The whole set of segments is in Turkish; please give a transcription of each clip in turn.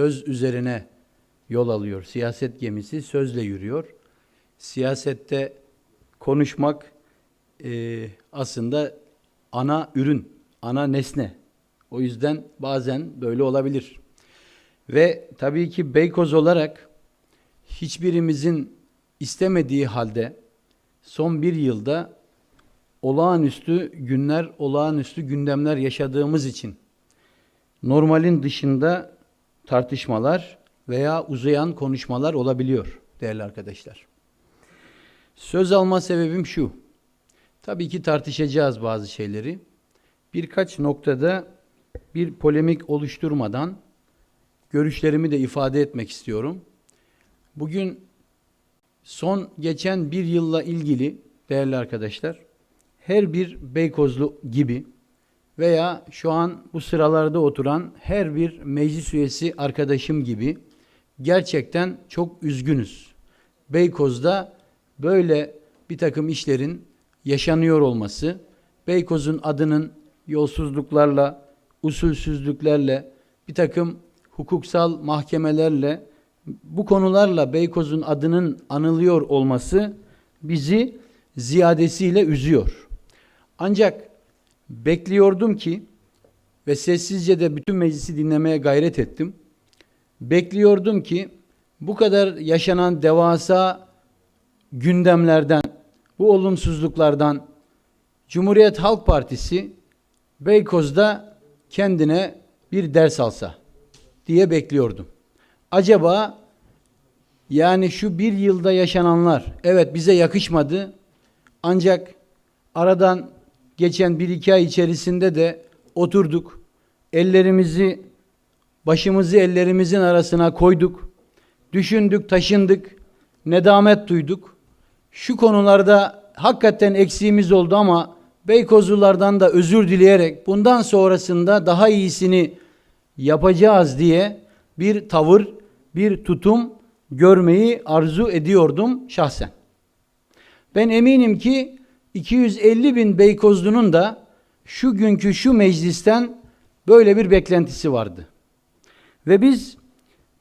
söz üzerine yol alıyor. Siyaset gemisi sözle yürüyor. Siyasette konuşmak e, aslında ana ürün, ana nesne. O yüzden bazen böyle olabilir. Ve tabii ki Beykoz olarak hiçbirimizin istemediği halde son bir yılda olağanüstü günler, olağanüstü gündemler yaşadığımız için normalin dışında tartışmalar veya uzayan konuşmalar olabiliyor değerli arkadaşlar. Söz alma sebebim şu. Tabii ki tartışacağız bazı şeyleri. Birkaç noktada bir polemik oluşturmadan görüşlerimi de ifade etmek istiyorum. Bugün son geçen bir yılla ilgili değerli arkadaşlar her bir Beykozlu gibi veya şu an bu sıralarda oturan her bir meclis üyesi arkadaşım gibi gerçekten çok üzgünüz. Beykoz'da böyle bir takım işlerin yaşanıyor olması, Beykoz'un adının yolsuzluklarla, usulsüzlüklerle, bir takım hukuksal mahkemelerle, bu konularla Beykoz'un adının anılıyor olması bizi ziyadesiyle üzüyor. Ancak bekliyordum ki ve sessizce de bütün meclisi dinlemeye gayret ettim. Bekliyordum ki bu kadar yaşanan devasa gündemlerden, bu olumsuzluklardan Cumhuriyet Halk Partisi Beykoz'da kendine bir ders alsa diye bekliyordum. Acaba yani şu bir yılda yaşananlar evet bize yakışmadı ancak aradan geçen bir iki ay içerisinde de oturduk. Ellerimizi başımızı ellerimizin arasına koyduk. Düşündük, taşındık. Nedamet duyduk. Şu konularda hakikaten eksiğimiz oldu ama Beykozlulardan da özür dileyerek bundan sonrasında daha iyisini yapacağız diye bir tavır, bir tutum görmeyi arzu ediyordum şahsen. Ben eminim ki 250 bin Beykozlu'nun da şu günkü şu meclisten böyle bir beklentisi vardı. Ve biz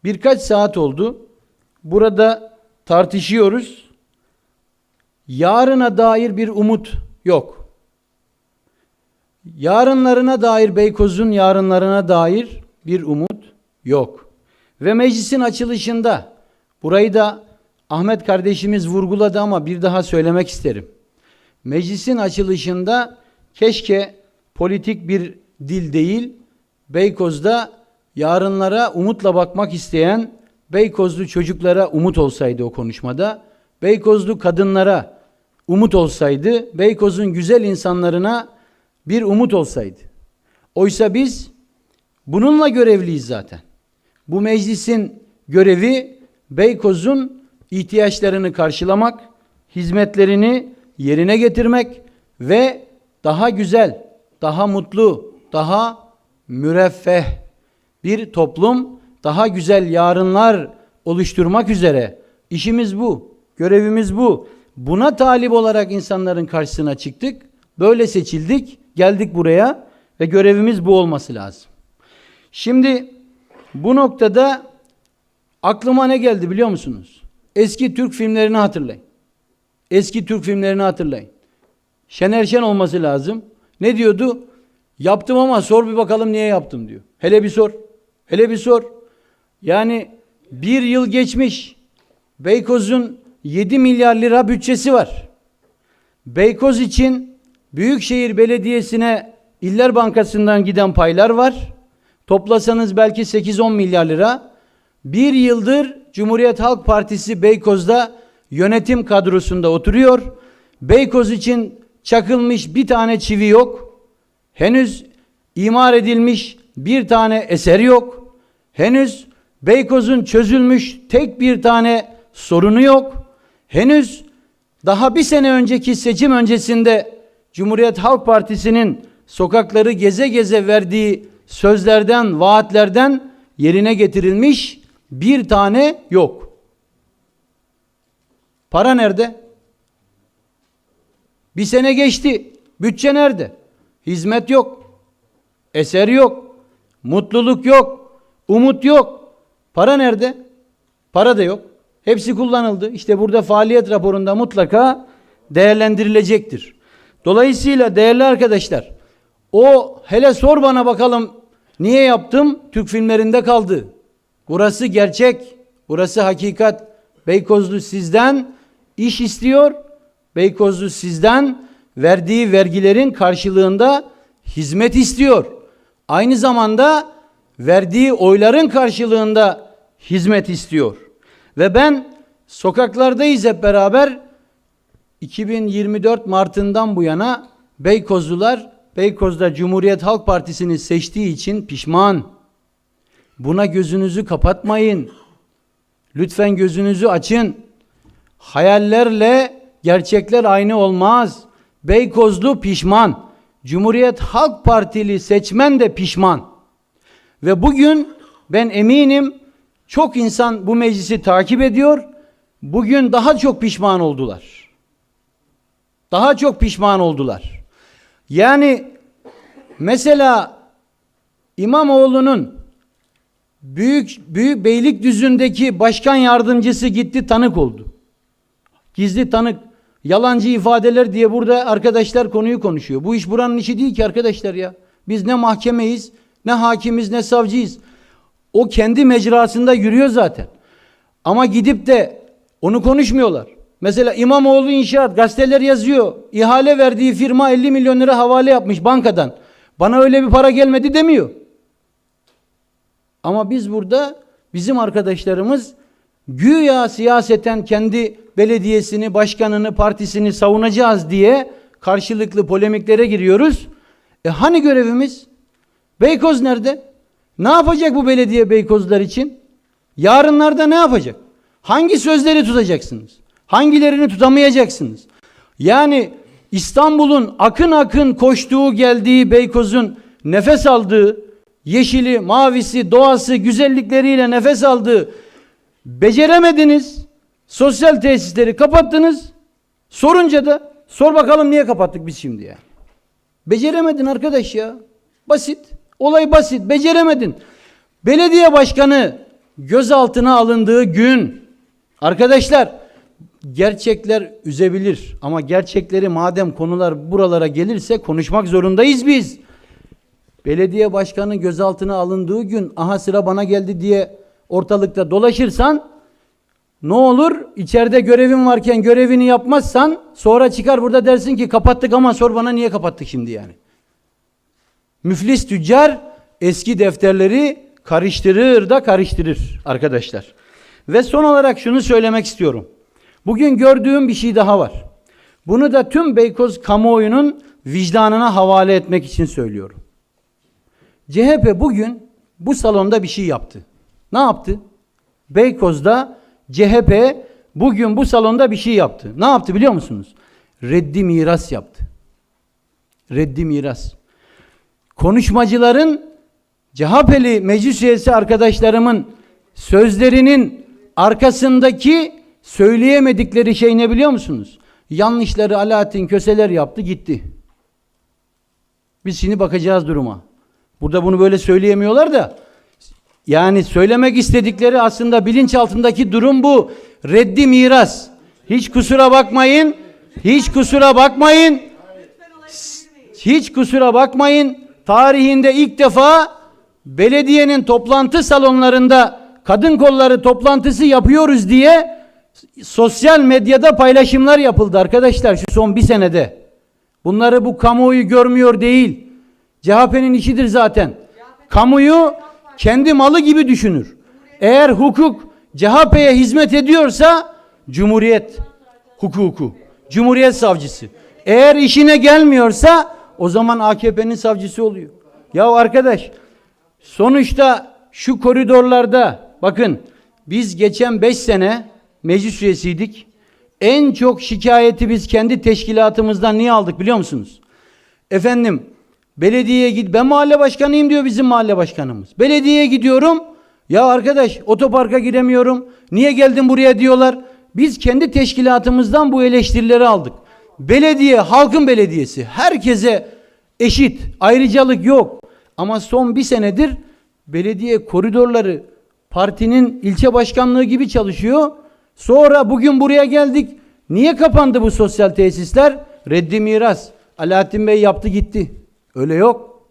birkaç saat oldu burada tartışıyoruz. Yarına dair bir umut yok. Yarınlarına dair Beykoz'un yarınlarına dair bir umut yok. Ve meclisin açılışında burayı da Ahmet kardeşimiz vurguladı ama bir daha söylemek isterim. Meclisin açılışında keşke politik bir dil değil, Beykoz'da yarınlara umutla bakmak isteyen Beykozlu çocuklara umut olsaydı o konuşmada, Beykozlu kadınlara umut olsaydı, Beykoz'un güzel insanlarına bir umut olsaydı. Oysa biz bununla görevliyiz zaten. Bu meclisin görevi Beykoz'un ihtiyaçlarını karşılamak, hizmetlerini yerine getirmek ve daha güzel, daha mutlu, daha müreffeh bir toplum, daha güzel yarınlar oluşturmak üzere işimiz bu, görevimiz bu. Buna talip olarak insanların karşısına çıktık. Böyle seçildik, geldik buraya ve görevimiz bu olması lazım. Şimdi bu noktada aklıma ne geldi biliyor musunuz? Eski Türk filmlerini hatırlayın. Eski Türk filmlerini hatırlayın. Şener Şen olması lazım. Ne diyordu? Yaptım ama sor bir bakalım niye yaptım diyor. Hele bir sor. Hele bir sor. Yani bir yıl geçmiş. Beykoz'un 7 milyar lira bütçesi var. Beykoz için Büyükşehir Belediyesi'ne İller Bankası'ndan giden paylar var. Toplasanız belki 8-10 milyar lira. Bir yıldır Cumhuriyet Halk Partisi Beykoz'da yönetim kadrosunda oturuyor. Beykoz için çakılmış bir tane çivi yok. Henüz imar edilmiş bir tane eser yok. Henüz Beykoz'un çözülmüş tek bir tane sorunu yok. Henüz daha bir sene önceki seçim öncesinde Cumhuriyet Halk Partisi'nin sokakları geze geze verdiği sözlerden, vaatlerden yerine getirilmiş bir tane yok. Para nerede? Bir sene geçti. Bütçe nerede? Hizmet yok. Eser yok. Mutluluk yok. Umut yok. Para nerede? Para da yok. Hepsi kullanıldı. İşte burada faaliyet raporunda mutlaka değerlendirilecektir. Dolayısıyla değerli arkadaşlar, o hele sor bana bakalım niye yaptım? Türk filmlerinde kaldı. Burası gerçek, burası hakikat. Beykozlu sizden iş istiyor. Beykozlu sizden verdiği vergilerin karşılığında hizmet istiyor. Aynı zamanda verdiği oyların karşılığında hizmet istiyor. Ve ben sokaklardayız hep beraber 2024 Mart'ından bu yana Beykozlular Beykoz'da Cumhuriyet Halk Partisi'ni seçtiği için pişman. Buna gözünüzü kapatmayın. Lütfen gözünüzü açın. Hayallerle gerçekler aynı olmaz. Beykozlu pişman. Cumhuriyet Halk Partili seçmen de pişman. Ve bugün ben eminim çok insan bu meclisi takip ediyor. Bugün daha çok pişman oldular. Daha çok pişman oldular. Yani mesela İmamoğlu'nun büyük büyük Beylikdüzü'ndeki başkan yardımcısı gitti tanık oldu. Gizli tanık, yalancı ifadeler diye burada arkadaşlar konuyu konuşuyor. Bu iş buranın işi değil ki arkadaşlar ya. Biz ne mahkemeyiz, ne hakimiz, ne savcıyız. O kendi mecrasında yürüyor zaten. Ama gidip de onu konuşmuyorlar. Mesela İmamoğlu İnşaat gazeteler yazıyor. İhale verdiği firma 50 milyon lira havale yapmış bankadan. Bana öyle bir para gelmedi demiyor. Ama biz burada bizim arkadaşlarımız güya siyaseten kendi belediyesini, başkanını, partisini savunacağız diye karşılıklı polemiklere giriyoruz. E hani görevimiz? Beykoz nerede? Ne yapacak bu belediye Beykozlar için? Yarınlarda ne yapacak? Hangi sözleri tutacaksınız? Hangilerini tutamayacaksınız? Yani İstanbul'un akın akın koştuğu geldiği Beykoz'un nefes aldığı, yeşili, mavisi, doğası, güzellikleriyle nefes aldığı beceremediniz. Sosyal tesisleri kapattınız. Sorunca da sor bakalım niye kapattık biz şimdi ya? Beceremedin arkadaş ya. Basit. Olay basit. Beceremedin. Belediye başkanı gözaltına alındığı gün arkadaşlar gerçekler üzebilir ama gerçekleri madem konular buralara gelirse konuşmak zorundayız biz. Belediye başkanı gözaltına alındığı gün aha sıra bana geldi diye ortalıkta dolaşırsan ne olur? İçeride görevin varken görevini yapmazsan sonra çıkar burada dersin ki kapattık ama sor bana niye kapattık şimdi yani. Müflis tüccar eski defterleri karıştırır da karıştırır arkadaşlar. Ve son olarak şunu söylemek istiyorum. Bugün gördüğüm bir şey daha var. Bunu da tüm Beykoz kamuoyunun vicdanına havale etmek için söylüyorum. CHP bugün bu salonda bir şey yaptı. Ne yaptı? Beykoz'da CHP bugün bu salonda bir şey yaptı. Ne yaptı biliyor musunuz? Reddi miras yaptı. Reddi miras. Konuşmacıların CHP'li meclis üyesi arkadaşlarımın sözlerinin arkasındaki söyleyemedikleri şey ne biliyor musunuz? Yanlışları Alaaddin Köseler yaptı gitti. Biz şimdi bakacağız duruma. Burada bunu böyle söyleyemiyorlar da yani söylemek istedikleri aslında bilinçaltındaki durum bu. Reddi miras. Hiç kusura bakmayın. Hiç kusura bakmayın. Hiç kusura bakmayın. Tarihinde ilk defa belediyenin toplantı salonlarında kadın kolları toplantısı yapıyoruz diye sosyal medyada paylaşımlar yapıldı arkadaşlar şu son bir senede. Bunları bu kamuoyu görmüyor değil. CHP'nin işidir zaten. Kamuyu kendi malı gibi düşünür. Eğer hukuk CHP'ye hizmet ediyorsa Cumhuriyet hukuku, Cumhuriyet savcısı. Eğer işine gelmiyorsa o zaman AKP'nin savcısı oluyor. Ya arkadaş sonuçta şu koridorlarda bakın biz geçen 5 sene meclis üyesiydik. En çok şikayeti biz kendi teşkilatımızdan niye aldık biliyor musunuz? Efendim belediyeye git ben mahalle başkanıyım diyor bizim mahalle başkanımız. Belediyeye gidiyorum. Ya arkadaş otoparka giremiyorum. Niye geldin buraya diyorlar. Biz kendi teşkilatımızdan bu eleştirileri aldık. Belediye halkın belediyesi. Herkese eşit. Ayrıcalık yok. Ama son bir senedir belediye koridorları partinin ilçe başkanlığı gibi çalışıyor. Sonra bugün buraya geldik. Niye kapandı bu sosyal tesisler? Reddi miras. Alaaddin Bey yaptı gitti. Öyle yok.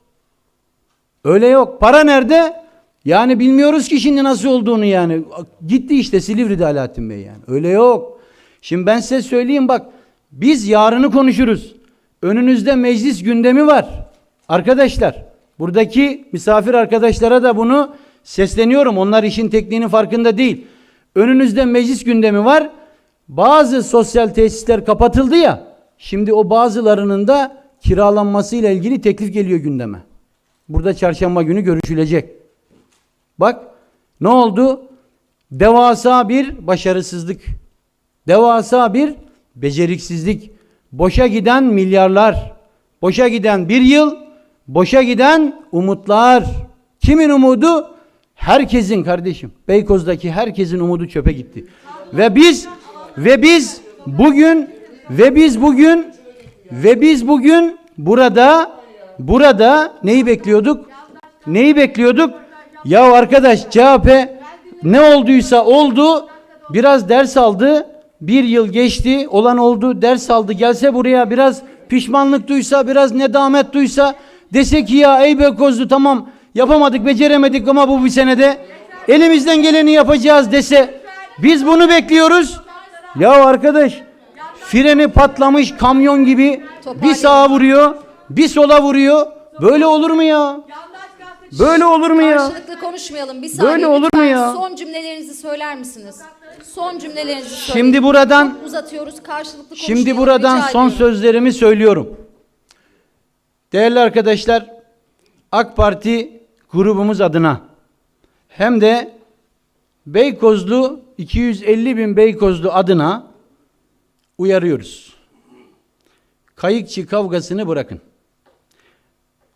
Öyle yok. Para nerede? Yani bilmiyoruz ki şimdi nasıl olduğunu yani. Gitti işte Silivri'de Alaaddin Bey yani. Öyle yok. Şimdi ben size söyleyeyim bak. Biz yarını konuşuruz. Önünüzde meclis gündemi var. Arkadaşlar, buradaki misafir arkadaşlara da bunu sesleniyorum. Onlar işin tekniğinin farkında değil. Önünüzde meclis gündemi var. Bazı sosyal tesisler kapatıldı ya. Şimdi o bazılarının da kiralanmasıyla ilgili teklif geliyor gündeme. Burada çarşamba günü görüşülecek. Bak ne oldu? Devasa bir başarısızlık. Devasa bir beceriksizlik. Boşa giden milyarlar. Boşa giden bir yıl. Boşa giden umutlar. Kimin umudu? Herkesin kardeşim. Beykoz'daki herkesin umudu çöpe gitti. Ve biz ve biz bugün ve biz bugün ve biz bugün burada burada neyi bekliyorduk? Neyi bekliyorduk? Ya arkadaş CHP ne olduysa oldu. Biraz ders aldı. Bir yıl geçti. Olan oldu. Ders aldı. Gelse buraya biraz pişmanlık duysa, biraz nedamet duysa dese ki ya ey Beykozlu tamam yapamadık, beceremedik ama bu bir senede elimizden geleni yapacağız dese biz bunu bekliyoruz. Ya arkadaş freni patlamış kamyon gibi bir sağa vuruyor, bir sola vuruyor. Böyle olur mu ya? Böyle olur mu ya? Karşılıklı konuşmayalım. Bir saniye Böyle olur mu ya? Son cümlelerinizi söyler misiniz? Son cümlelerinizi söyleyin. Şimdi buradan Çok uzatıyoruz. Karşılıklı Şimdi konuşmayalım, buradan rica son ediyorum. sözlerimi söylüyorum. Değerli arkadaşlar, AK Parti grubumuz adına hem de Beykozlu 250 bin Beykozlu adına uyarıyoruz. Kayıkçı kavgasını bırakın.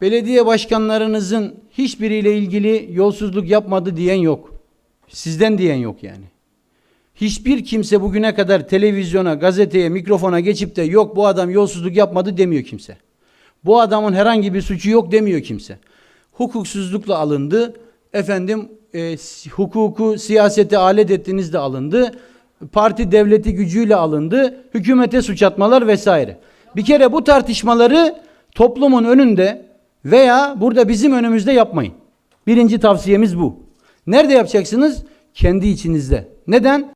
Belediye başkanlarınızın hiçbiriyle ilgili yolsuzluk yapmadı diyen yok. Sizden diyen yok yani. Hiçbir kimse bugüne kadar televizyona, gazeteye, mikrofona geçip de yok bu adam yolsuzluk yapmadı demiyor kimse. Bu adamın herhangi bir suçu yok demiyor kimse. Hukuksuzlukla alındı. Efendim e, hukuku siyasete alet ettiniz de alındı. Parti devleti gücüyle alındı. Hükümete suç atmalar vesaire. Bir kere bu tartışmaları toplumun önünde veya burada bizim önümüzde yapmayın. Birinci tavsiyemiz bu. Nerede yapacaksınız? Kendi içinizde. Neden?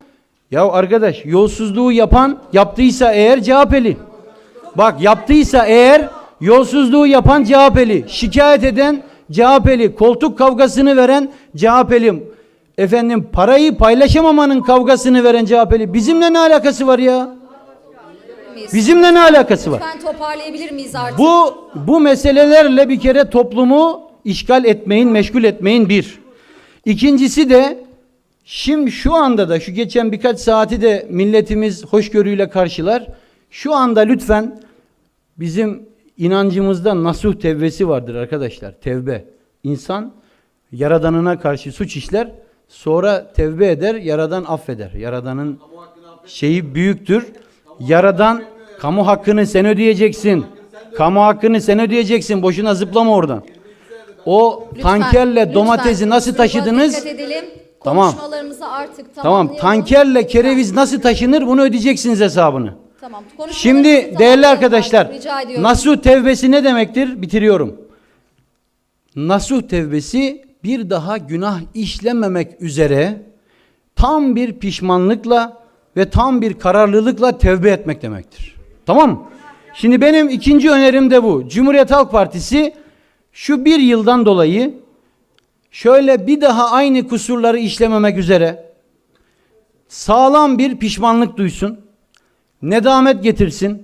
Ya arkadaş yolsuzluğu yapan yaptıysa eğer CHP'li. Bak yaptıysa eğer yolsuzluğu yapan CHP'li, şikayet eden CHP'li, koltuk kavgasını veren CHP'li, efendim parayı paylaşamamanın kavgasını veren CHP'li. Bizimle ne alakası var ya? Bizimle ne alakası var? Lütfen toparlayabilir miyiz artık? Bu bu meselelerle bir kere toplumu işgal etmeyin, meşgul etmeyin bir. İkincisi de şimdi şu anda da şu geçen birkaç saati de milletimiz hoşgörüyle karşılar. Şu anda lütfen bizim inancımızda nasuh tevbesi vardır arkadaşlar. Tevbe. İnsan yaradanına karşı suç işler, sonra tevbe eder, yaradan affeder. Yaradanın şeyi büyüktür. Yaradan kamu hakkını sen ödeyeceksin. Kamu hakkını sen ödeyeceksin. Boşuna zıplama oradan. O Lütfen, tankerle lütfen. domatesi nasıl taşıdınız? Tamam. Artık Tamam, tankerle kereviz nasıl taşınır bunu ödeyeceksiniz hesabını. Tamam. Şimdi değerli arkadaşlar, nasuh tevbesi ne demektir? Bitiriyorum. Nasuh tevbesi bir daha günah işlememek üzere tam bir pişmanlıkla ve tam bir kararlılıkla tevbe etmek demektir. Tamam mı? Şimdi benim ikinci önerim de bu. Cumhuriyet Halk Partisi şu bir yıldan dolayı şöyle bir daha aynı kusurları işlememek üzere sağlam bir pişmanlık duysun, nedamet getirsin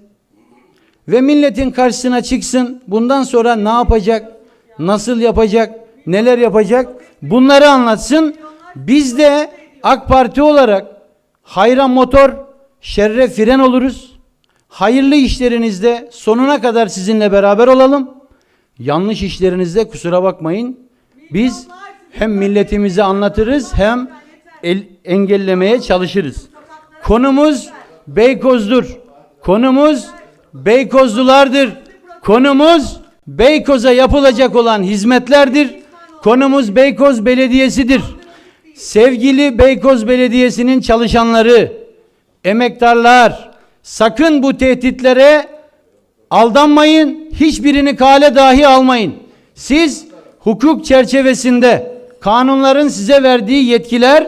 ve milletin karşısına çıksın. Bundan sonra ne yapacak, nasıl yapacak, neler yapacak bunları anlatsın. Biz de AK Parti olarak hayra motor, şerre fren oluruz. Hayırlı işlerinizde sonuna kadar sizinle beraber olalım. Yanlış işlerinizde kusura bakmayın. Biz hem milletimize anlatırız hem el, engellemeye çalışırız. Konumuz Beykoz'dur. Konumuz Beykozlulardır. Konumuz Beykoz'a yapılacak olan hizmetlerdir. Konumuz Beykoz Belediyesi'dir. Sevgili Beykoz Belediyesi'nin çalışanları, emektarlar, sakın bu tehditlere aldanmayın, hiçbirini kale dahi almayın. Siz hukuk çerçevesinde kanunların size verdiği yetkiler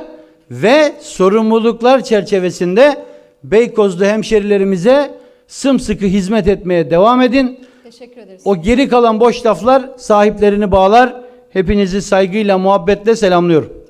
ve sorumluluklar çerçevesinde Beykozlu hemşerilerimize sımsıkı hizmet etmeye devam edin. Teşekkür ederiz. O geri kalan boş laflar sahiplerini bağlar. Hepinizi saygıyla, muhabbetle selamlıyorum.